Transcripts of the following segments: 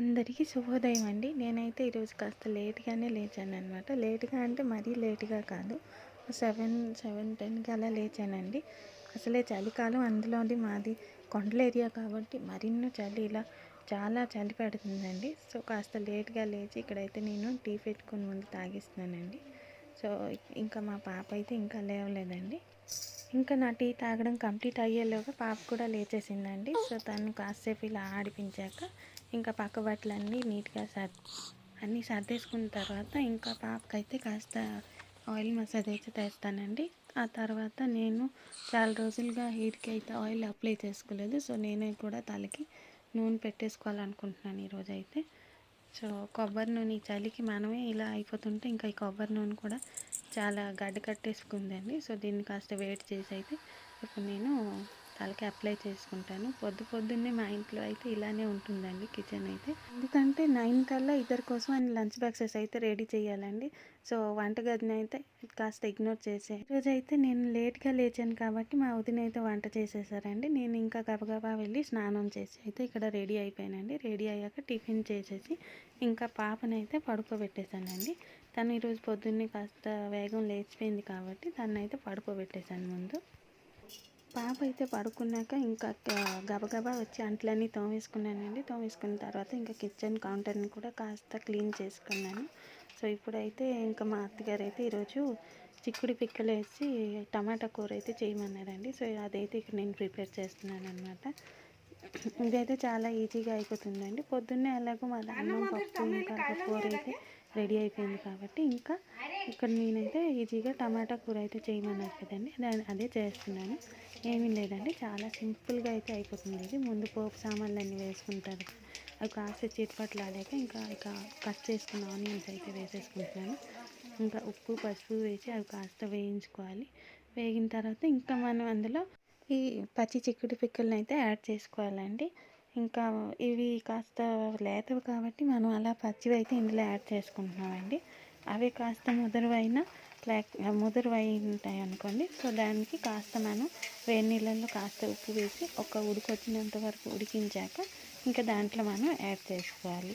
అందరికీ శుభోదయం అండి. నేనైతే ఈరోజు కాస్త లేట్గానే లేచాను అనమాట లేట్గా అంటే మరీ లేట్గా కాదు. సెవెన్ సెవెన్ టెన్కి అలా లేచానండి. అసలే చలికాలం అందులోని మాది కొండల ఏరియా కాబట్టి మరిన్నో చలి ఇలా చాలా చలి పెడుతుందండి. సో కాస్త లేట్గా లేచి ఇక్కడైతే నేను టీ పెట్టుకుని ముందు తాగిస్తున్నానండి. సో ఇంకా మా పాప అయితే ఇంకా లేవలేదండి. ఇంకా నా టీ తాగడం కంప్లీట్ అయ్యేలోగా పాప కూడా లేచేసిందండి. సో తను కాసేపు ఇలా ఆడిపించాక ఇంకా పక్క బట్టలన్నీ నీట్గా సర్ అన్నీ సర్దేసుకున్న తర్వాత ఇంకా పాపకైతే కాస్త ఆయిల్ మసాజ్ అయితే తెస్తానండి. ఆ తర్వాత నేను చాలా రోజులుగా హెయిర్కి అయితే ఆయిల్ అప్లై చేసుకోలేదు. సో నేనే కూడా తలకి నూనె పెట్టేసుకోవాలనుకుంటున్నాను ఈరోజు అయితే సో కొబ్బరి నూనె ఈ చలికి మనమే ఇలా అయిపోతుంటే ఇంకా ఈ కొబ్బరి నూనె కూడా చాలా గడ్డ కట్టేసుకుందండి. సో దీన్ని కాస్త వేడి చేసి అయితే ఇప్పుడు నేను తలకి అప్లై చేసుకుంటాను. పొద్దు పొద్దున్నే మా ఇంట్లో అయితే ఇలానే ఉంటుందండి కిచెన్ అయితే. ఎందుకంటే నైన్ కల్లా ఇద్దరి కోసం అని లంచ్ బాక్సెస్ అయితే రెడీ చేయాలండి. సో వంటగదిని అయితే కాస్త ఇగ్నోర్ చేసే. ఈరోజు అయితే నేను లేట్గా లేచాను కాబట్టి మా వదిన అయితే వంట చేసేసారండి. నేను ఇంకా గబగబా వెళ్ళి స్నానం చేసి అయితే ఇక్కడ రెడీ అయిపోయానండి. రెడీ అయ్యాక టిఫిన్ చేసేసి ఇంకా పాపనైతే పడుకోబెట్టేశానండి. తను ఈరోజు పొద్దున్నే కాస్త వేగం లేచిపోయింది కాబట్టి తను అయితే పడుకోబెట్టేశాను ముందు. పాప అయితే పడుకున్నాక ఇంకా గబగబా వచ్చి అంట్లన్నీ తోమేసుకున్నానండి. తోమేసుకున్న తర్వాత ఇంకా కిచెన్ కౌంటర్ని కూడా కాస్త క్లీన్ చేసుకున్నాను. సో ఇప్పుడైతే ఇంకా మా అత్తగారు అయితే ఈరోజు చిక్కుడు పిక్కలు వేసి టమాటా కూర అయితే చేయమన్నారండి. సో అదైతే ఇక్కడ నేను ప్రిపేర్ చేస్తున్నాను అనమాట ఇదైతే చాలా ఈజీగా అయిపోతుందండి. పొద్దున్నే ఎలాగో మా అన్నం పప్పు ఇంకా కూర అయితే రెడీ అయిపోయింది కాబట్టి ఇంకా ఇక్కడ నేనైతే ఈజీగా టమాటా కూర అయితే చేయమన్నారు కదండి. దాని అదే చేస్తున్నాను. ఏమీ లేదండి. చాలా సింపుల్గా అయితే అయిపోతుంది ఇది. ముందు పోపు సామాన్లు అన్నీ వేసుకుంటారు. అవి కాస్త చిట్పట్లు ఆడాక ఇంకా ఇక కట్ చేసుకున్న ఆనియన్స్ అయితే వేసేసుకుంటున్నాను. ఇంకా ఉప్పు పసుపు వేసి అవి కాస్త వేయించుకోవాలి. వేగిన తర్వాత ఇంకా మనం అందులో ఈ పచ్చి చిక్కుడు పిక్కలను అయితే యాడ్ చేసుకోవాలండి. ఇంకా ఇవి కాస్త లేతవి కాబట్టి మనం అలా పచ్చివి అయితే ఇందులో యాడ్ చేసుకుంటున్నామండి. అవి కాస్త ముదురువైన లేక ముదురువై ఉంటాయి అనుకోండి. సో దానికి కాస్త మనం వేడి నీళ్ళల్లో కాస్త ఉప్పు వేసి ఒక ఉడికొచ్చినంత వరకు ఉడికించాక ఇంకా దాంట్లో మనం యాడ్ చేసుకోవాలి.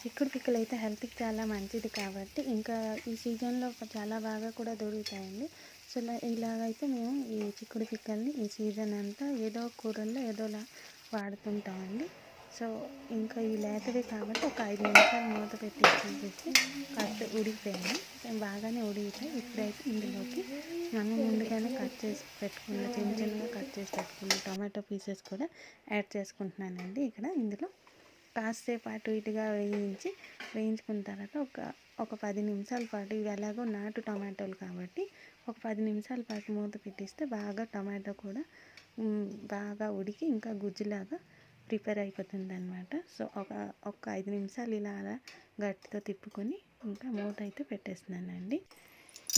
చిక్కుడు పిక్కలు అయితే హెల్త్కి చాలా మంచిది కాబట్టి ఇంకా ఈ సీజన్లో చాలా బాగా కూడా దొరుకుతాయండి. సో ఇలాగైతే మేము ఈ చిక్కుడు పిక్కల్ని ఈ సీజన్ అంతా ఏదో కూరల్లో ఏదోలా వాడుతుంటామండి సో ఇంకా ఈ లేతవి కాబట్టి ఒక ఐదు నిమిషాలు మూత పెట్టేసి కాస్త ఉడికిపోయాను బాగానే ఉడికిపోయి ఇప్పుడైతే ఇందులోకి మనం ముందుగానే కట్ చేసి పెట్టుకున్న చిన్న చిన్నగా కట్ చేసి పెట్టుకున్న టమాటో పీసెస్ కూడా యాడ్ చేసుకుంటున్నానండి. ఇక్కడ ఇందులో కాసేపు అటు ఇటుగా వేయించి వేయించుకున్న తర్వాత ఒక ఒక పది నిమిషాల పాటు ఇవి ఎలాగో నాటు టమాటోలు కాబట్టి ఒక పది నిమిషాల పాటు మూత పెట్టిస్తే బాగా టమాటో కూడా బాగా ఉడికి ఇంకా గుజ్జులాగా ప్రిపేర్ అయిపోతుంది అనమాట సో ఒక ఒక ఐదు నిమిషాలు ఇలా అలా గట్టితో తిప్పుకొని ఇంకా మూత అయితే పెట్టేస్తున్నానండి.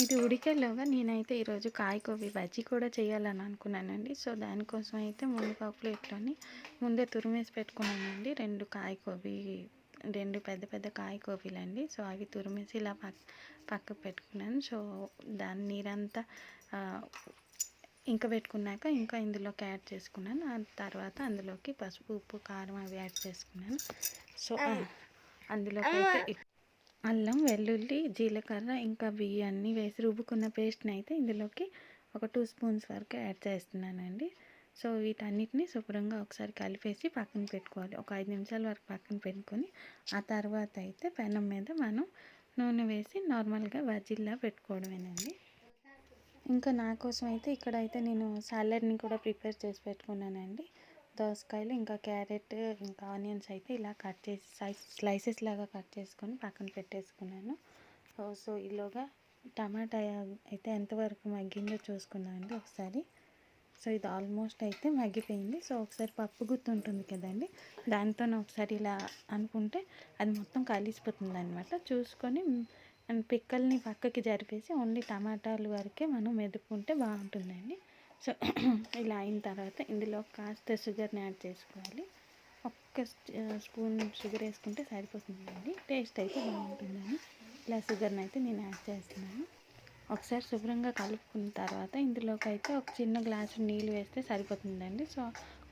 ఇది ఉడికేలోగా నేనైతే ఈరోజు కాయకోవి బజ్జీ కూడా చేయాలని అనుకున్నానండి. సో దానికోసం అయితే ముందుగా ఇట్లని ముందే తురిమేసి పెట్టుకున్నానండి. రెండు కాయకోవి రెండు పెద్ద పెద్ద కాయకోవీలండి. సో అవి తురిమేసి ఇలా పక్క పక్కకు పెట్టుకున్నాను. సో దాని నీరంతా ఇంకా పెట్టుకున్నాక ఇంకా ఇందులోకి యాడ్ చేసుకున్నాను. ఆ తర్వాత అందులోకి పసుపు ఉప్పు కారం అవి యాడ్ చేసుకున్నాను. సో అందులోకి అయితే అల్లం వెల్లుల్లి జీలకర్ర ఇంకా బియ్యాన్ని వేసి రుబ్బుకున్న పేస్ట్ని అయితే ఇందులోకి ఒక టూ స్పూన్స్ వరకు యాడ్ చేస్తున్నానండి. సో వీటన్నిటిని శుభ్రంగా ఒకసారి కలిపేసి పక్కన పెట్టుకోవాలి. ఒక ఐదు నిమిషాల వరకు పక్కన పెట్టుకొని ఆ తర్వాత అయితే పెనం మీద మనం నూనె వేసి నార్మల్గా బజ్జీలా పెట్టుకోవడమేనండి. ఇంకా నా కోసం అయితే ఇక్కడైతే నేను సాలడ్ని కూడా ప్రిపేర్ చేసి పెట్టుకున్నానండి. దోసకాయలు ఇంకా క్యారెట్ ఇంకా ఆనియన్స్ అయితే ఇలా కట్ చేసి సైజ్ స్లైసెస్ లాగా కట్ చేసుకొని పక్కన పెట్టేసుకున్నాను. సో ఈలోగా టమాటా అయితే ఎంతవరకు మగ్గిందో చూసుకున్నానండి ఒకసారి. సో ఇది ఆల్మోస్ట్ అయితే మగ్గిపోయింది. సో ఒకసారి పప్పు గుర్తు ఉంటుంది కదండి. దాంతో ఒకసారి ఇలా అనుకుంటే అది మొత్తం కలిసిపోతుంది అనమాట చూసుకొని అండ్ పిక్కల్ని పక్కకి జరిపేసి ఓన్లీ టమాటాలు వరకే మనం మెదుపుకుంటే బాగుంటుందండి. సో ఇలా అయిన తర్వాత ఇందులో కాస్త షుగర్ని యాడ్ చేసుకోవాలి. ఒక్క స్పూన్ షుగర్ వేసుకుంటే సరిపోతుందండి. టేస్ట్ అయితే బాగుంటుందని. ఇలా షుగర్ని అయితే నేను యాడ్ చేస్తున్నాను. ఒకసారి శుభ్రంగా కలుపుకున్న తర్వాత ఇందులోకి అయితే ఒక చిన్న గ్లాసు నీళ్ళు వేస్తే సరిపోతుందండి. సో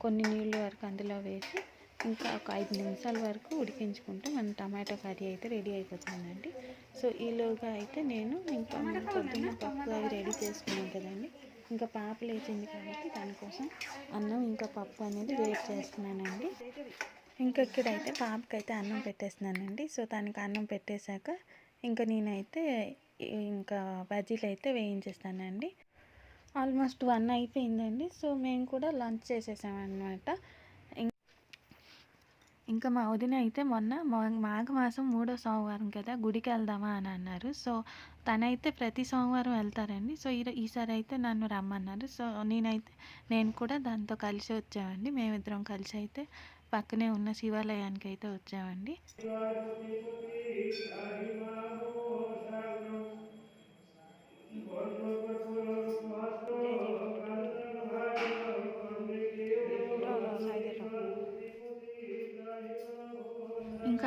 కొన్ని నీళ్ళు వరకు అందులో వేసి ఇంకా ఒక ఐదు నిమిషాల వరకు ఉడికించుకుంటే మన టమాటో కర్రీ అయితే రెడీ అయిపోతుందండి. సో ఈలోగా అయితే నేను ఇంకా పొద్దున్న పప్పు అవి రెడీ చేసుకున్నాను కదండి. ఇంకా పాప లేచింది కాబట్టి దానికోసం అన్నం ఇంకా పప్పు అనేది వేడి చేస్తున్నానండి. ఇంకా ఇక్కడైతే పాపకైతే అన్నం పెట్టేస్తున్నానండి. సో దానికి అన్నం పెట్టేశాక ఇంకా నేనైతే ఇంకా బజ్జీలు అయితే వేయించేస్తానండి. ఆల్మోస్ట్ వన్ అయిపోయిందండి. సో మేము కూడా లంచ్ చేసేసామన్నమాట. ఇంకా మా వదిన అయితే మొన్న మా- మాఘమాసం మూడో సోమవారం కదా గుడికి వెళ్దామా అని అన్నారు. సో తనైతే ప్రతి సోమవారం వెళ్తారండి. సో ఈ ఈసారి అయితే నన్ను రమ్మన్నారు. సో నేనైతే నేను కూడా దాంతో కలిసి వచ్చామండి. మేమిద్దరం కలిసి అయితే పక్కనే ఉన్న శివాలయానికి అయితే వచ్చామండి.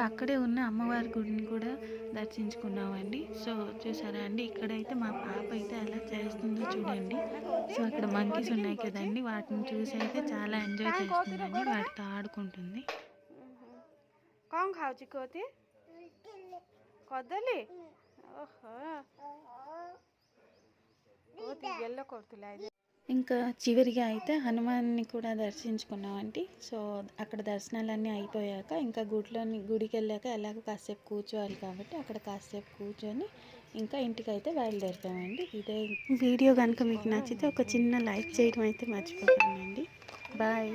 అక్కడే ఉన్న అమ్మవారి గుడిని కూడా దర్శించుకున్నామండి. సో చూసారా అండి ఇక్కడైతే మా పాప అయితే ఎలా చేస్తుందో చూడండి. సో అక్కడ మంకీస్ ఉన్నాయి కదండి వాటిని చూసి అయితే చాలా ఎంజాయ్ చేస్తుందండి వాటితో ఆడుకుంటుంది. కాం కొద్దలి ఓహో. కోతి వెళ్ళకూడదు ఇంకా చివరిగా అయితే హనుమాన్ని కూడా దర్శించుకున్నామండి సో అక్కడ దర్శనాలన్నీ అయిపోయాక ఇంకా గుడిలోని గుడికి వెళ్ళాక ఎలాగో కాసేపు కూర్చోవాలి కాబట్టి అక్కడ కాసేపు కూర్చొని ఇంకా ఇంటికి అయితే బయలుదేరిపోయామండి. ఇదే వీడియో కనుక మీకు నచ్చితే ఒక చిన్న లైక్ చేయడం అయితే మర్చిపోకండి. బాయ్.